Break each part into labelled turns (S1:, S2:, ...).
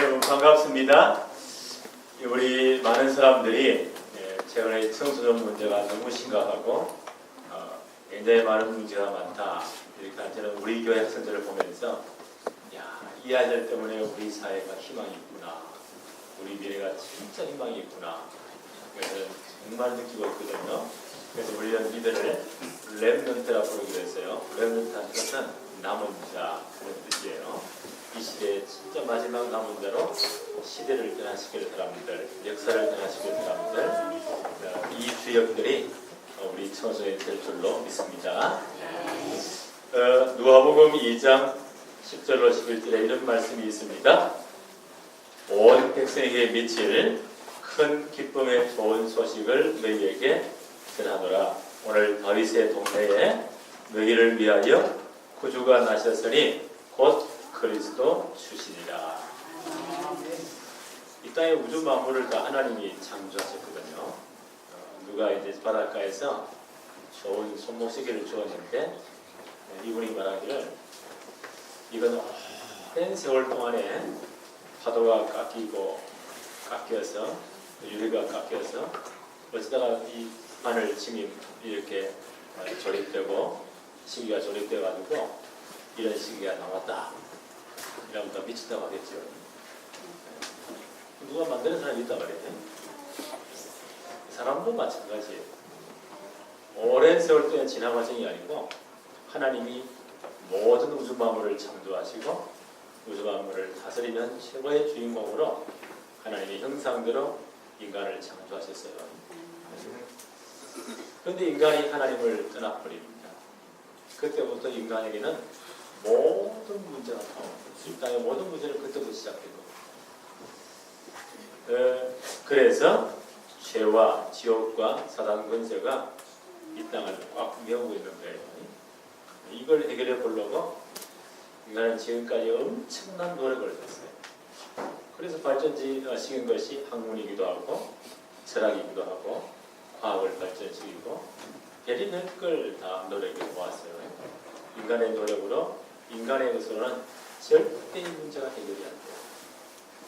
S1: 여러분 반갑습니다. 우리 많은 사람들이 예, 최근에 청소년 문제가 너무 심각하고 어, 굉장히 많은 문제가 많다. 이렇게 한 저는 우리 교회 학생들을 보면서 야, 이 아이들 때문에 우리 사회가 희망이 있구나. 우리 미래가 진짜 희망이 있구나. 그래서 정말 느끼고 있거든요. 그래서 우리는 이들을 랩런트라고 부르기로 했어요. 랩런트라는 것은 남은 자 그런 뜻이에요. 이 시대의 진짜 마지막 남은 자로 시대를 변화시킬 사람들, 역사를 변화시킬 사람들, 어, 이 주역들이 어, 우리 청소년 될 줄로 믿습니다. 어, 누가복음 2장 10절로 11절에 이런 말씀이 있습니다. 온 백성에게 미칠 큰 기쁨의 좋은 소식을 너희에게 전하노라. 오늘 다윗의 동네에 너희를 위하여 구주가 나셨으니 곧 그리스도 주시니라. 이 땅의 우주 만물을 다 하나님이 창조하셨거든요. 어, 누가 이제 바닷가에서 좋은 손목시계를 주었는데 네, 이분이 말하기를 이건 오랜 세월 동안에 파도가 깎이고 깎여서 유리가 깎여서 어쩌다가 이 바늘 침이 이렇게 어, 조립되고 시기가 조립돼 가지고 이런 시기가 나왔다. 이러면 더 미치다고 하겠죠. 누가 만드는 사람이 있단 말이에요. 사람도 마찬가지예요. 오랜 세월 동안 지난 과정이 아니고 하나님이 모든 우주 만물을 창조하시고 우주 만물을 다스리는 최고의 주인공으로 하나님의 형상대로 인간을 창조하셨어요. 그런데 인간이 하나님을 떠나버립니다. 그때부터 인간에게는 문제가. 이 땅의 모든 문제는 그때부터 시작된 겁니다. 어, 그래서 죄와 지옥과 사단 권세가 이 땅을 꽉 메우고 있는 거예요. 이걸 해결해 보려고 인간은 지금까지 엄청난 노력을 했어요. 그래서 발전시킨 것이 학문이기도 하고 철학이기도 하고 과학을 발전시키고 별의별 걸다 노력해 보았어요. 인간의 노력으로 인간의 것으로는 절대 이 문제가 해결이 안 돼요.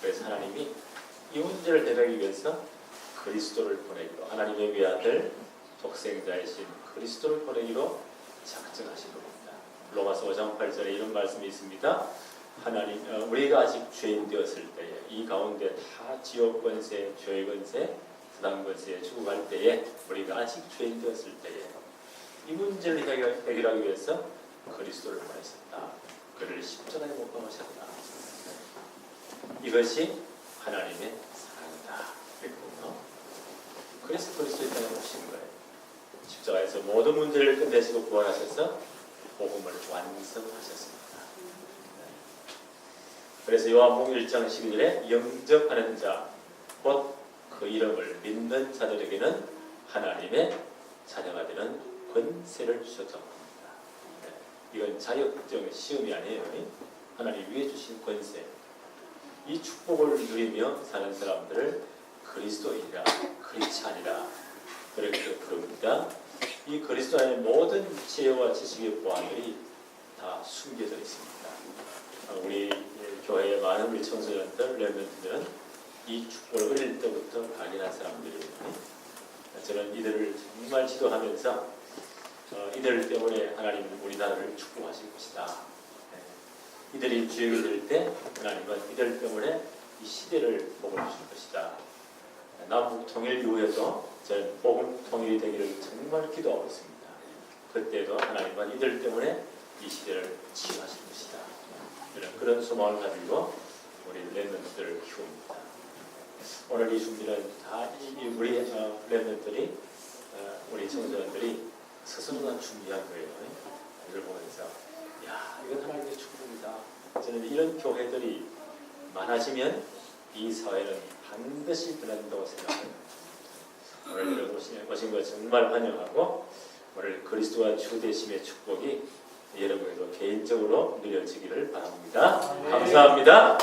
S1: 그래서 하나님이 이 문제를 해결하기 위해서 그리스도를 보내기로 하나님의 외아들 독생자이신 그리스도를 보내기로 작정하신 겁니다. 로마서 5장 8절에 이런 말씀이 있습니다. 하나님 어, 우리가 아직 죄인 되었을 때에 이 가운데 다 지옥 권세, 죄의 권세, 사단 권세에 죽어갈 때에 우리가 아직 죄인 되었을 때에 이 문제를 해결, 해결하기 위해서 그리스도를 보내셨다. 그를 십자가에 못 박으셨다. 이것이 하나님의 사랑이다. 그랬군요. 그래서 그리스도의 땅에 오신 거예요. 십자가에서 모든 문제를 끝내시고 부활하셔서 복음을 완성하셨습니다. 그래서 요한복음 1장 11절에 영접하는 자, 곧 그 이름을 믿는 자들에게는 하나님의 자녀가 되는 권세를 주셨다고. 이건 자격증 시험이 아니에요. 하나님 위에 주신 권세. 이 축복을 누리며 사는 사람들을 그리스도인이라 크리스찬이라 그렇게 부릅니다. 이 그리스도 안에 모든 지혜와 지식의 보안들이 다 숨겨져 있습니다. 어, 우리 교회의 많은 우리 청소년들, 레멘트들은 이 축복을 어릴 때부터 발견한 사람들이에요. 저는 이들을 정말 지도하면서 어, 이들 때문에 하나님 우리 나라를 축복하실 것이다. 네. 이들이 주역이 될때 하나님은 이들 때문에 이 시대를 복을 주실 것이다. 남북 통일 이후에도 저는 복음 통일이 되기를 정말 기도하고 있습니다. 그때도 하나님은 이들 때문에 이 시대를 치유하실 것이다. 그런 소망을 가지고 우리 랩런트들을 키웁니다. 오늘 이 준비는 다이 우리 어, 랩런트들이 어, 우리 청소년들이 스스로가 준비한 거예요. 이걸 보면서 야 이건 하나님의 축복이다. 저는 이런 교회들이 많아지면 이 사회는 반드시 변한다고 생각합니다. 오늘 여러분 오신, 것 정말 환영하고 오늘 그리스도와 주 되심의 축복이 여러분에도 개인적으로 누려지기를 바랍니다. 감사합니다.